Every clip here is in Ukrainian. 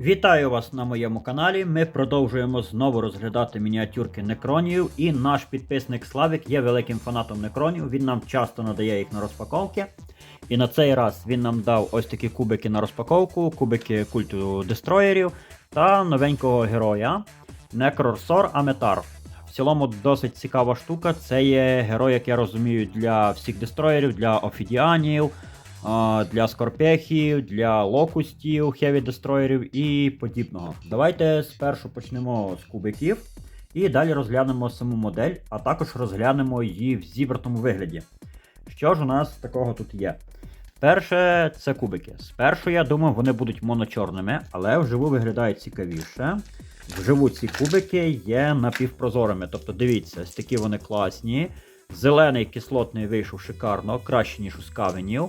Вітаю вас на моєму каналі. Ми продовжуємо знову розглядати мініатюрки некронів. І наш підписник Славік є великим фанатом некронів. Він нам часто надає їх на розпаковки. І на цей раз він нам дав ось такі кубики на розпаковку, кубики культу дестроєрів та новенького героя Некрорсор Аметар. В цілому досить цікава штука. Це є герой, як я розумію, для всіх дестроєрів, для офідіанів, для скорпехів, для локустів, хеві дестроєрів і подібного. Давайте спершу почнемо з кубиків і далі розглянемо саму модель, а також розглянемо її в зібратому вигляді. Що ж у нас такого тут є? Перше, це кубики. Спершу, я думав, вони будуть моночорними, але вживу виглядають цікавіше. Вживу ці кубики є напівпрозорими. Тобто, дивіться, такі вони класні. Зелений кислотний вийшов шикарно, краще, ніж у скавенів.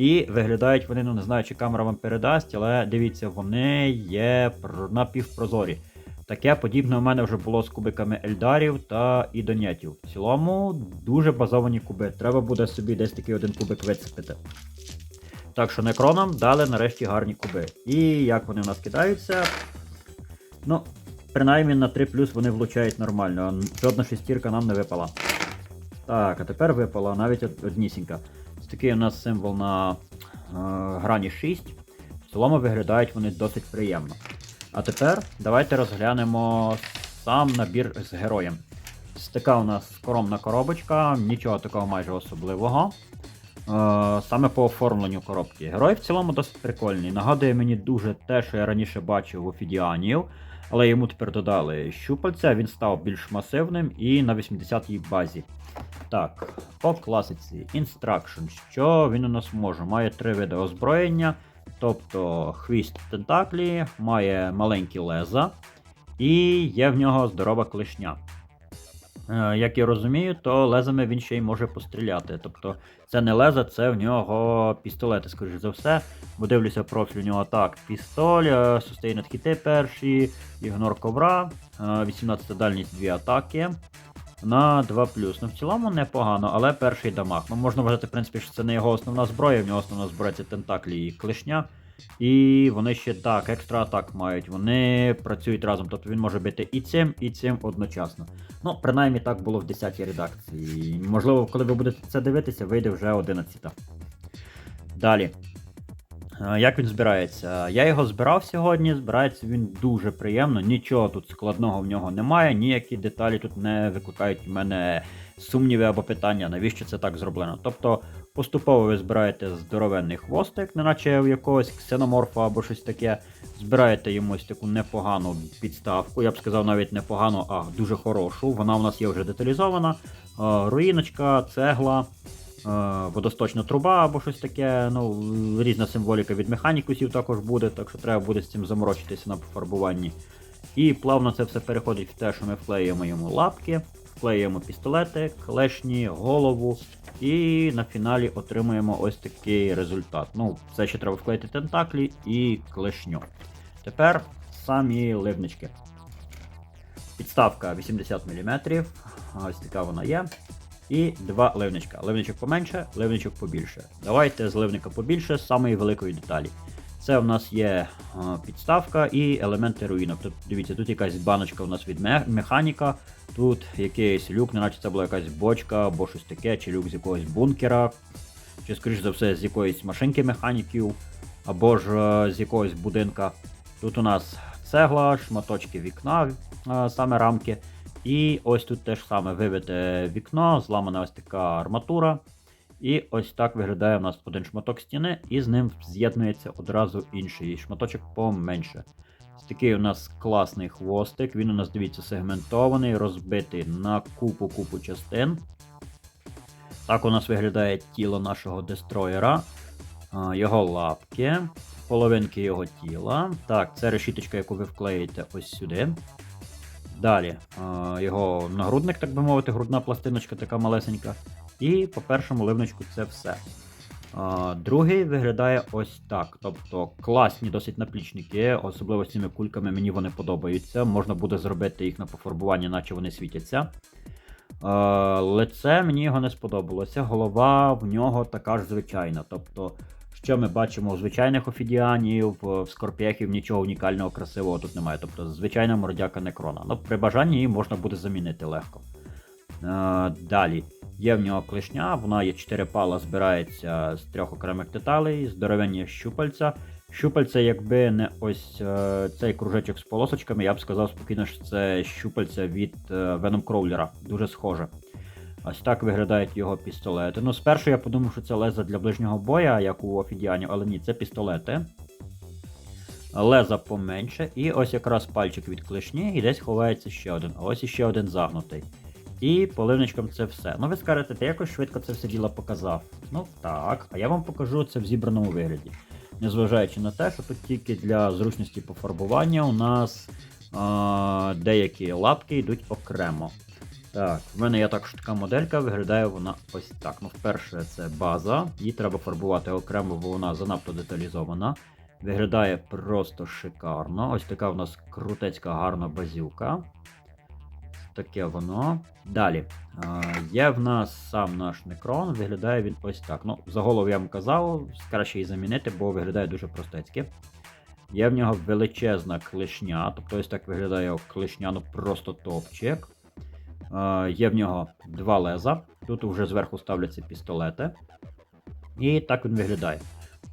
І виглядають вони, ну не знаю, чи камера вам передасть, але дивіться, вони є напівпрозорі. Таке подібне у мене вже було з кубиками Ельдарів та Ідонетів. В цілому дуже базовані куби. Треба буде собі десь такий один кубик вицепити. Так що некроном дали нарешті гарні куби. І як вони в нас кидаються. Ну, принаймні на 3 вони влучають нормально. Жодна шестірка нам не випала. Так, а тепер випала навіть однісінька. Такий у нас символ на е, грані 6. В цілому виглядають вони досить приємно. А тепер давайте розглянемо сам набір з героєм. Така у нас скромна коробочка, нічого такого майже особливого. Е, саме по оформленню коробки. Герой в цілому досить прикольний. Нагадує мені дуже те, що я раніше бачив у Фідіанів, але йому тепер додали щупальця, він став більш масивним і на 80-й базі. Так, по класиці Instruction. Що він у нас може? Має три види озброєння, тобто хвіст тентаклі, має маленькі леза, і є в нього здорова клешня. Е, Як я розумію, то лезами він ще й може постріляти. Тобто це не леза, це в нього пістолети, скоріш за все. Бо дивлюся профіль у нього так. Пістоль, е, сустейнет хіти перші, ігнор ковра, е, 18 дальність 2 атаки. На 2 Ну, в цілому непогано, але перший дамаг. Ну, можна вважати, в принципі, що це не його основна зброя, в нього основна зброя це тентаклі і клешня. І вони ще так, екстра атак мають. Вони працюють разом. Тобто він може бити і цим, і цим одночасно. Ну, принаймні так було в 10-й редакції. Можливо, коли ви будете це дивитися, вийде вже 11-та. Далі. Е, Як він збирається? Я його збирав сьогодні, збирається він дуже приємно, нічого тут складного в нього немає, ніякі деталі тут не викликають в мене сумніви або питання, навіщо це так зроблено. Тобто поступово ви збираєте здоровенний хвостик, неначе в якогось ксеноморфа або щось таке. Збираєте йому ось таку непогану підставку, я б сказав навіть непогану, а дуже хорошу. Вона у нас є вже деталізована. Е, Руїночка, цегла, водосточна труба або щось таке. Ну, різна символіка від механікусів також буде, так що треба буде з цим заморочитися на пофарбуванні. І плавно це все переходить в те, що ми вклеюємо йому лапки, вклеюємо пістолети, клешні, голову. І на фіналі отримуємо ось такий результат. Ну, це ще треба вклеїти тентаклі і клешню. Тепер самі ливнички. Підставка 80 мм. Ось така вона є. І два ливничка. Ливничок поменше, ливничок побільше. Давайте з ливника побільше, з самої великої деталі. Це в нас є підставка і елементи руїнок. Тут дивіться, тут якась баночка у нас від механіка, тут якийсь люк, неначе це була якась бочка або щось таке, чи люк з якогось бункера, чи, скоріш за все, з якоїсь машинки механіків, або ж е, з якогось будинка. Тут у нас цегла, шматочки вікна, е, саме рамки. І ось тут теж саме вибите вікно, зламана ось така арматура. І ось так виглядає у нас один шматок стіни, і з ним з'єднується одразу інший шматочок поменше. Ось такий у нас класний хвостик. Він у нас, дивіться, сегментований, розбитий на купу-купу частин. Так у нас виглядає тіло нашого дестроєра, його лапки, половинки його тіла. Так, це решіточка, яку ви вклеїте ось сюди. Далі його нагрудник, так би мовити, грудна пластиночка така малесенька. І по першому ливничку це все. Другий виглядає ось так. Тобто класні досить наплічники, особливо з цими кульками мені вони подобаються. Можна буде зробити їх на пофарбуванні, наче вони світяться. Лице мені його не сподобалося. Голова в нього така ж звичайна. Тобто Що ми бачимо у звичайних офідіанів, в скорпіехів нічого унікального, красивого тут немає. Тобто звичайна мордяка некрона. Ну, при бажанні її можна буде замінити легко. Е, далі. Є в нього клешня, вона є 4 пала, збирається з трьох окремих деталей, здоровенні щупальця. Щупальця, якби не ось е, цей кружечок з полосочками, я б сказав спокійно, що це щупальця від е, Venom Crawler. Дуже схоже. Ось так виглядають його пістолети. Ну, спершу я подумав, що це леза для ближнього боя, як у Офідіані, але ні, це пістолети. Леза поменше, і ось якраз пальчик від клешні, і десь ховається ще один. А ось іще один загнутий. І поливничком це все. Ну, ви скажете, ти якось швидко це все діло показав. Ну так, а я вам покажу це в зібраному вигляді. Незважаючи на те, що тут тільки для зручності пофарбування у нас а, деякі лапки йдуть окремо. Так, в мене є також така моделька, виглядає вона ось так. Ну, вперше це база, її треба фарбувати окремо, бо вона занадто деталізована. Виглядає просто шикарно. Ось така в нас крутецька гарна базюка. Таке воно. Далі. Є в нас сам наш некрон, виглядає він ось так. Ну, за голову я вам казав, краще її замінити, бо виглядає дуже простецьки. Є в нього величезна клешня, тобто ось так виглядає клешня, ну просто топчик. Е, Є в нього два леза. Тут вже зверху ставляться пістолети. І так він виглядає.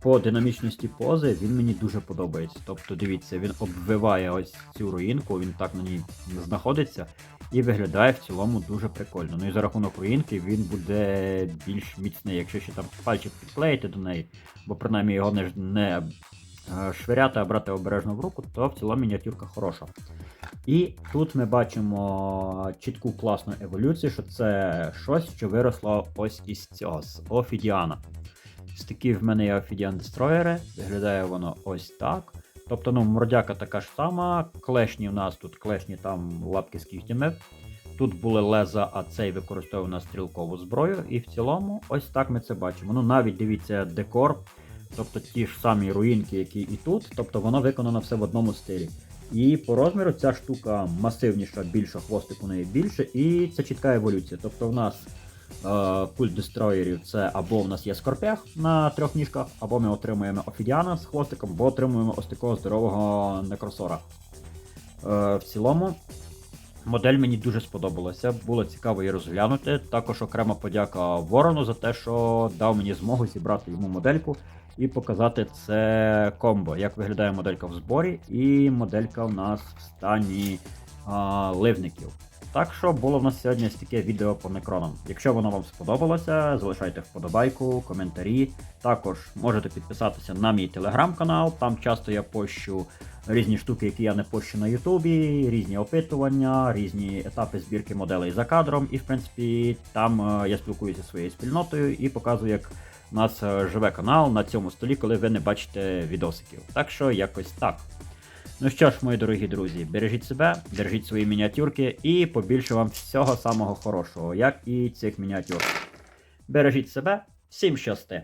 По динамічності пози він мені дуже подобається. Тобто, дивіться, він обвиває ось цю руїнку, він так на ній знаходиться і виглядає в цілому дуже прикольно. Ну і за рахунок руїнки він буде більш міцний, якщо ще там пальчик підклеїти до неї, бо принаймні його не, не е, швиряти, а брати обережно в руку, то в цілому мініатюрка хороша. І тут ми бачимо чітку класну еволюцію, що це щось, що виросло ось із цього, з Офідіана. Ось такі в мене є Офідіан дестройери, виглядає воно ось так. Тобто, ну, мордяка така ж сама, клешні в нас тут клешні там лапки з кігтями. Тут були леза, а цей використовував на стрілкову зброю. І в цілому, ось так ми це бачимо. Ну, навіть дивіться, декор, тобто ті ж самі руїнки, які і тут, тобто воно виконано все в одному стилі. І по розміру ця штука масивніша, більша, хвостик у неї більше, і це чітка еволюція. Тобто в нас е, культ дестроєрів це або в нас є скорпех на трьох ніжках, або ми отримуємо офідіана з хвостиком, або отримуємо ось такого здорового некросора. Е, в цілому. Модель мені дуже сподобалася, було цікаво її розглянути. Також окрема подяка Ворону за те, що дав мені змогу зібрати йому модельку і показати це комбо, як виглядає моделька в зборі, і моделька в нас в стані а, ливників. Так що було в нас сьогодні таке відео по некронам. Якщо воно вам сподобалося, залишайте вподобайку, коментарі. Також можете підписатися на мій телеграм-канал. Там часто я пощу різні штуки, які я не пощу на Ютубі, різні опитування, різні етапи збірки моделей за кадром. І в принципі там е, я спілкуюся зі своєю спільнотою і показую, як у нас е, живе канал на цьому столі, коли ви не бачите відосиків. Так що якось так. Ну що ж, мої дорогі друзі, бережіть себе, бережіть свої мініатюрки і побільше вам всього самого хорошого, як і цих мініатюр. Бережіть себе, всім щасти!